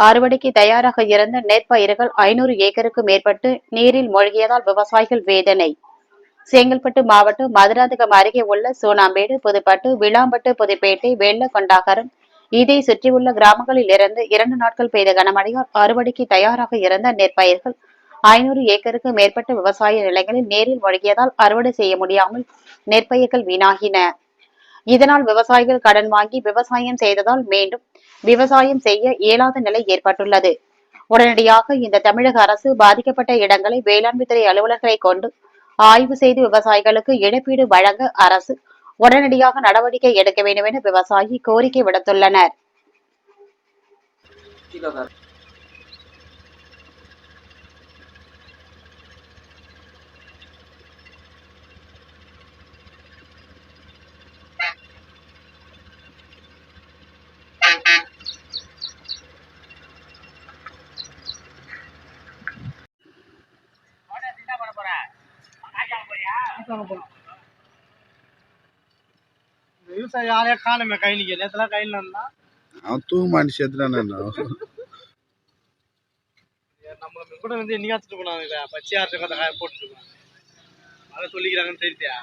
அறுவடைக்கு தயாராக இருந்த நெற்பயிர்கள் ஐநூறு ஏக்கருக்கு மேற்பட்டு நீரில் மூழ்கியதால் விவசாயிகள் வேதனை. செங்கல்பட்டு மாவட்டம் மதுராந்தகம் அருகே உள்ள சோனாம்பேடு புதுப்பட்டு விளாம்பட்டு புதுப்பேட்டை வெள்ளக்கொண்டாகரம் இதை சுற்றியுள்ள கிராமங்களில் இருந்து இரண்டு நாட்கள் பெய்த கனமழையால் அறுவடைக்கு தயாராக இருந்த நெற்பயிர்கள் ஐநூறு ஏக்கருக்கு மேற்பட்ட விவசாய நிலங்களில் நேரில் மூழ்கியதால் அறுவடை செய்ய முடியாமல் நெற்பயிர்கள் வீணாகின. இதனால் விவசாயிகள் கடன் வாங்கி விவசாயம் செய்ததால் மீண்டும் விவசாயம் செய்ய இயலாத நிலை ஏற்பட்டுள்ளது. உடனடியாக இந்த தமிழக அரசு பாதிக்கப்பட்ட இடங்களை வேளாண்மை துறை அலுவலர்களை கொண்டு ஆய்வு செய்து விவசாயிகளுக்கு இழப்பீடு வழங்க அரசு உடனடியாக நடவடிக்கை எடுக்க வேண்டும் என விவசாயி கோரிக்கை விடுத்துள்ளனர். விவசாயி யாரையா காணுமே கைனிக்கு நேற்றுலாம் கையில் இருந்தா? அவன் தூங்க மாட்டி கூட வந்து என்னைக்காச்சுட்டு போனாங்க பச்சையா இருக்க காய போட்டுட்டு போனாங்க அதை சொல்லிக்கிறாங்கன்னு தெரியுதா